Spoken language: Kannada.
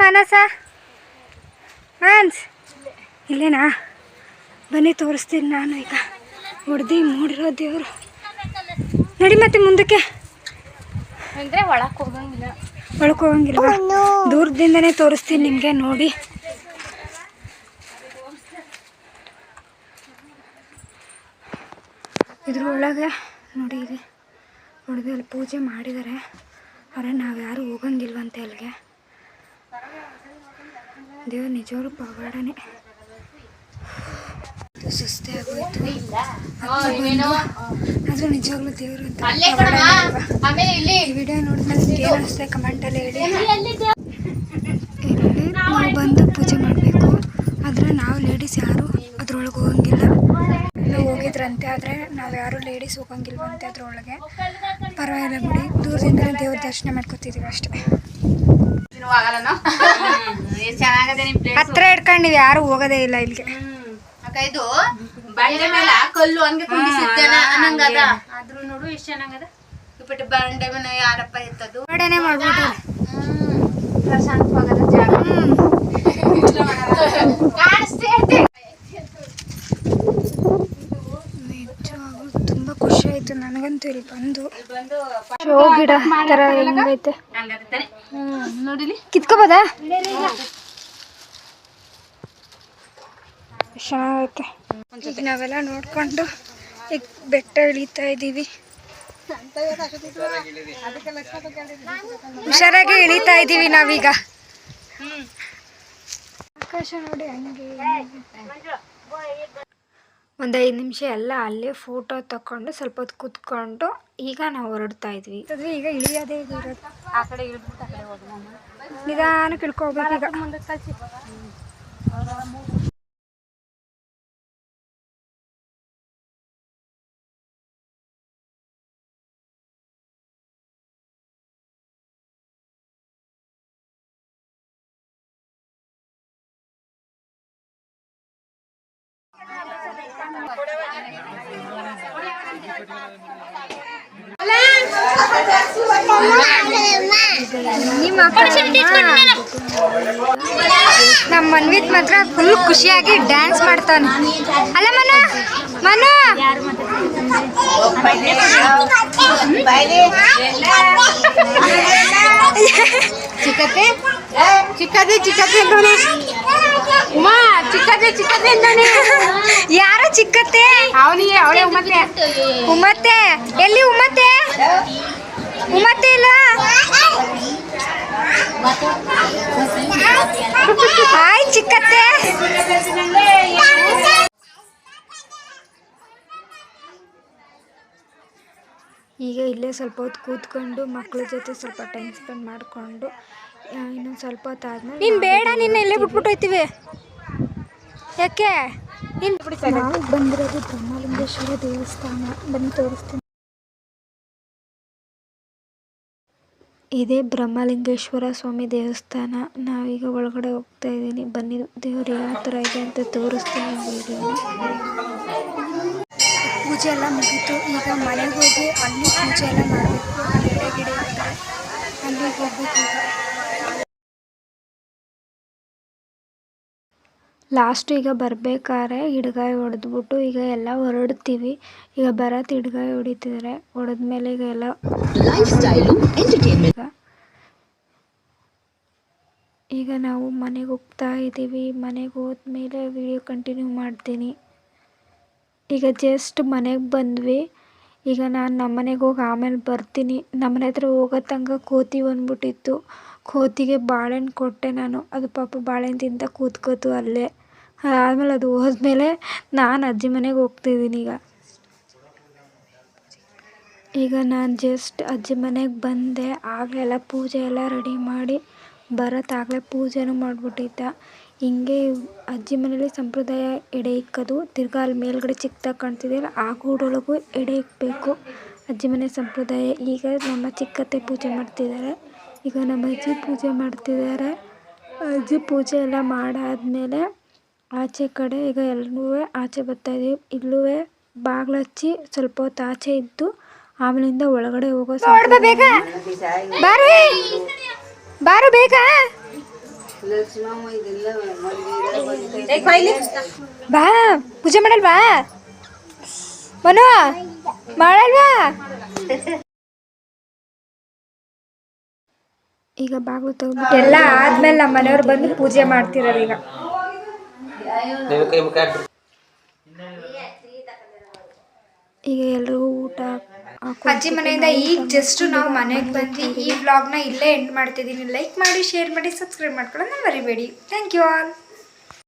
ಮಾನಸ? ಮಾನ್ಸ್? ಇಲ್ಲೇನಾ? ಬನ್ನಿ ತೋರಿಸ್ತೀನಿ ನಾನು ಈಗ. ಹೊಡೆದು ಮೂಡಿರೋ ದೇವರು. ನಡಿ ಮತ್ತೆ ಮುಂದಕ್ಕೆ. ಅಂದರೆ ಒಳಕ್ಕೆ ಹೋಗಂಗಿಲ್ಲ. ಒಳಕ್ಕೆ ಹೋಗಂಗಿಲ್ಲ ದೂರದಿಂದನೇ ತೋರಿಸ್ತೀನಿ ನಿಮಗೆ ನೋಡಿ. ಇದ್ರೊಳಗೆ ನೋಡಿ ಇಲ್ಲಿ. ಹೊಡೆದು ಅಲ್ಲಿ ಪೂಜೆ ಮಾಡಿದ್ದಾರೆ. ಆದರೆ ನಾವು ಯಾರು ಹೋಗಂಗಿಲ್ವಂತೆ ಅಲ್ಲಿಗೆ. ದೇವ್ರು ನಿಜವಾಗ್ಲೂ ಪವಾಡನೇ. ಸುಸ್ತೆ ಆಗೋಯ್ತು. ಆದರೂ ನಿಜವಾಗ್ಲೂ ದೇವ್ರು ಅಂತ ವಿಡಿಯೋ ನೋಡಿದ್ಮೇಲೆ ನಿಮ್ಗೆ ಏನು ಅನಿಸುತ್ತೆ ಕಮೆಂಟಲ್ಲಿ ಹೇಳಿ. ಇಲ್ಲಿ ನಾವು ಬಂದು ಪೂಜೆ ಮಾಡಬೇಕು. ಆದ್ರೆ ನಾವು ಲೇಡೀಸ್ ಯಾರು ಅದ್ರೊಳಗೆ ಹೋಗಂಗಿಲ್ಲ. ಹೋಗಿದ್ರಂತೆ ಆದರೆ ನಾವು ಯಾರು ಲೇಡೀಸ್ ಹೋಗಂಗಿಲ್ವಂತೆ ಅದ್ರೊಳಗೆ. ಪರವಾಗಿಲ್ಲ ಬಿಡಿ. ದೂರದಿಂದ ದೇವ್ರ ದರ್ಶನ ಮಾಡ್ಕೊತಿದ್ದೀವಿ ಅಷ್ಟೇ. ಹತ್ರ ಹಿಡ್ಕೊಂಡು ಯಾರು ಹೋಗೋದೇ ಇಲ್ಲ ಇಲ್ಲಿಗೆ. ಇದು ಬಂಡೆ ಮೇಲೆ ಕಲ್ಲು ಹಂಗೆ ಕುಂಡಿಸಿದ್ದೇನ ಅನ್ನಂಗದ? ಆದ್ರೂ ನೋಡು ಎಷ್ಟು ಚೆನ್ನಾಗದ. ಇಪ್ಪಟ್ಟು ಬಂಡೆ ಮೇಲೆ ಯಾರಪ್ಪ ಎತ್ತದು? ಹೊರಗಡೆನೆ ಮಾಡ್ಬಿಟ್ಟು ಪ್ರಶಾಂತವಾಗದ ಜಾಗ. ಖುಷಿ ನನಗಂತೂ ಇಲ್ಲಿ ಬಂದು ಶೋ ಗಿಡ ಥರ ಹೆಂಗೈತೆ? ಕಿತ್ಕೋಬೋದಾ? ಚೆನ್ನಾಗೈತೆ ನಾವೆಲ್ಲ ನೋಡ್ಕೊಂಡು ಈಗ ಬೆಟ್ಟ ಇಳಿತಾ ಇದ್ದೀವಿ. ಹುಷಾರಾಗಿ ಇಳಿತಾ ಇದ್ದೀವಿ ನಾವೀಗ. ಆಕಾಶ ನೋಡಿ ಹಂಗೆ. ಒಂದು ಐದು ನಿಮಿಷ ಎಲ್ಲ ಅಲ್ಲೇ ಫೋಟೋ ತಕೊಂಡು ಸ್ವಲ್ಪ ಹೊತ್ತು ಕುತ್ಕೊಂಡು ಈಗ ನಾವು ಹೊರಡ್ತಾ ಇದ್ವಿ. ಅಂದರೆ ಈಗ ಇಳಿಯೋದೇ ಆ ಕಡೆ ಇಳಿದ್ಬಿಟ್ಟು ಆ ಕಡೆ ಹೋಗಿ ನಿಧಾನಕ್ಕೆ ಇಳ್ಕೊಬೇಕು ಈಗ. ನಿಮ್ಮ ಮನ್ವಿತ್ ಮಾತ್ರ ಫುಲ್ ಖುಷಿಯಾಗಿ ಡ್ಯಾನ್ಸ್ ಮಾಡ್ತಾನೆ ಅಲ್ಲ ಮನ ಮನ. ಚಿಕ್ಕತ್ತೆ ಚಿಕ್ಕದೆ ಅಂತಾನೆ ಉಮಾ ಚಿಕ್ಕದೆ ಚಿಕ್ಕದೆ ಅಂತಾನೆ ಯಾರ ಚಿಕ್ಕತ್ತೆ ಅವನಿಗೆ ಅವಳೆ ಉಮತ್ತೆ ಉಮ್ಮತ್ತೆ. ಎಲ್ಲಿ ಉಮ್ಮತ್ತೆ? ಉಮ್ಮತ್ತೆ ಇಲ್ಲ? ಹಾಯ್ ಚಿಕ್ಕತ್ತೆ ಈಗ ಇಲ್ಲೇ ಸ್ವಲ್ಪ ಹೊತ್ತು ಕೂತ್ಕೊಂಡು ಮಕ್ಕಳ ಜೊತೆ ಸ್ವಲ್ಪ ಟೈಮ್ ಸ್ಪೆಂಡ್ ಮಾಡಿಕೊಂಡು ಇನ್ನೊಂದು ಸ್ವಲ್ಪ ಹೊತ್ತು ಆದ್ಮೇಲೆ ನೀನು ಬೇಡ ನೀನು ಎಲ್ಲೇ ಬಿಟ್ಬಿಟ್ಟು ಹೋಯ್ತೀವಿ. ಯಾಕೆ? ನಾವು ಬಂದಿರೋದು ಬ್ರಹ್ಮಲಿಂಗೇಶ್ವರ ದೇವಸ್ಥಾನ. ಬನ್ನಿ ತೋರಿಸ್ತೀನಿ. ಇದೇ ಬ್ರಹ್ಮಲಿಂಗೇಶ್ವರ ಸ್ವಾಮಿ ದೇವಸ್ಥಾನ. ನಾವೀಗ ಒಳಗಡೆ ಹೋಗ್ತಾ ಇದ್ದೀನಿ. ಬನ್ನಿ ದೇವ್ರು ಯಾವ ಥರ ಇದೆ ಅಂತ ತೋರಿಸ್ತೀನಿ ವಿಡಿಯೋನ. ಪೂಜೆ ಎಲ್ಲ ಮುಗೀತು. ಈಗ ಮನೆಗೆ ಹೋಗಿ ಅಲ್ಲಿ ಪೂಜೆ ಎಲ್ಲ ಮಾಡಬೇಕು. ಗಿಡ ಇರ್ತಾರೆ ಅಲ್ಲಿಗೆ ಹೋಗ್ಬೇಕು ಲಾಸ್ಟ್ ಈಗ ಬರ್ಬೇಕಾದ್ರೆ ಹಿಡ್ಗಾಯಿ ಹೊಡೆದ್ಬಿಟ್ಟು ಈಗ ಎಲ್ಲ ಹೊರಡ್ತೀವಿ. ಈಗ ಬರತ್ ಹಿಡ್ಗಾಯಿ ಹೊಡಿತಿದ್ದಾರೆ ಹೊಡೆದ್ಮೇಲೆ ಈಗ ಎಲ್ಲ ಈಗ ನಾವು ಮನೆಗೆ ಹೋಗ್ತಾ ಇದ್ದೀವಿ. ಮನೆಗೆ ಹೋದ್ಮೇಲೆ ವಿಡಿಯೋ ಕಂಟಿನ್ಯೂ ಮಾಡ್ತೀನಿ. ಈಗ ಜಸ್ಟ್ ಮನೆಗೆ ಬಂದ್ವಿ. ಈಗ ನಾನು ನಮ್ಮ ಮನೆಗೆ ಹೋಗಿ ಆಮೇಲೆ ಬರ್ತೀನಿ. ನಮ್ಮನೆ ಹತ್ರ ಹೋಗೋ ತನಕ ಕೋತಿ ಬಂದ್ಬಿಟ್ಟಿತ್ತು. ಕೋತಿಗೆ ಬಾಳೆಹಣ್ಣು ಕೊಟ್ಟೆ ನಾನು. ಅದು ಪಾಪ ಬಾಳೆಹಣ್ಣು ತಿಂತ ಕೂತ್ಕೋತು ಅಲ್ಲೇ. ಆದಮೇಲೆ ಅದು ಹೋದ್ಮೇಲೆ ನಾನು ಅಜ್ಜಿ ಮನೆಗೆ ಹೋಗ್ತಿದ್ದೀನಿ ಈಗ. ಈಗ ನಾನು ಜಸ್ಟ್ ಅಜ್ಜಿ ಮನೆಗೆ ಬಂದೆ. ಆಗಲೆಲ್ಲ ಪೂಜೆ ಎಲ್ಲ ರೆಡಿ ಮಾಡಿ ಭರತ್ ಆಗಲೇ ಪೂಜೆನೂ ಮಾಡಿಬಿಟ್ಟಿದ್ದ. ಹಿಂಗೆ ಅಜ್ಜಿ ಮನೇಲಿ ಸಂಪ್ರದಾಯ ಎಡೆ ಇಕ್ಕೋದು. ತಿರ್ಗಾ ಅಲ್ಲಿ ಮೇಲ್ಗಡೆ ಚಿಕ್ಕದಾಗಿ ಕಾಣ್ತಿದೆಯಲ್ಲ ಆ ಗೂಡೊಳಗೂ ಎಡೆ ಇಕ್ಕಬೇಕು ಅಜ್ಜಿ ಮನೆ ಸಂಪ್ರದಾಯ. ಈಗ ನಮ್ಮ ಚಿಕ್ಕತ್ತೆ ಪೂಜೆ ಮಾಡ್ತಿದ್ದಾರೆ ಈಗ ನಮ್ಮ ಅಜ್ಜಿ ಪೂಜೆ ಮಾಡ್ತಿದ್ದಾರೆ ಅಜ್ಜಿ ಪೂಜೆ ಎಲ್ಲ ಮಾಡಾದ್ಮೇಲೆ ಆಚೆ ಕಡೆ ಈಗ ಎಲ್ಲರೂ ಆಚೆ ಬರ್ತಾ ಇದೆ ಇಲ್ಲೂ ಬಾಗ್ಲು ಹಚ್ಚಿ ಸ್ವಲ್ಪ ಹೊತ್ತು ಆಚೆ ಇದ್ದು ಆಮೇಲಿಂದ ಒಳಗಡೆ ಹೋಗೋ ಬಾರು! ಬೇಗ? ಬಾ ಪೂಜೆ ಮಾಡಲ್ವಾ ಮನು ಮಾಡಲ್ವಾ ಈಗ ಬಾಗಿಲು ತಗೊಂಡ್ಬಿಟ್ಟು ಎಲ್ಲ ಆದ್ಮೇಲೆ ನಮ್ಮ ಮನೆಯವ್ರು ಬಂದು ಪೂಜೆ ಮಾಡ್ತಿರೋರು ಈಗ. ಈಗ ಎಲ್ರಿಗೂ ಊಟ ಅಜ್ಜಿ ಮನೆಯಿಂದ ಈಗ ಜಸ್ಟ್ ನಾವು ಮನೆಗೆ ಬಂದು ಈ ವ್ಲಾಗ್ನ ಇಲ್ಲೇ ಎಂಡ್ ಮಾಡ್ತಿದ್ದೀನಿ. ಲೈಕ್ ಮಾಡಿ ಶೇರ್ ಮಾಡಿ ಸಬ್ಸ್ಕ್ರೈಬ್ ಮಾಡ್ಕೊಳ್ಳೋಣ ಮರಿಬೇಡಿ. Thank you all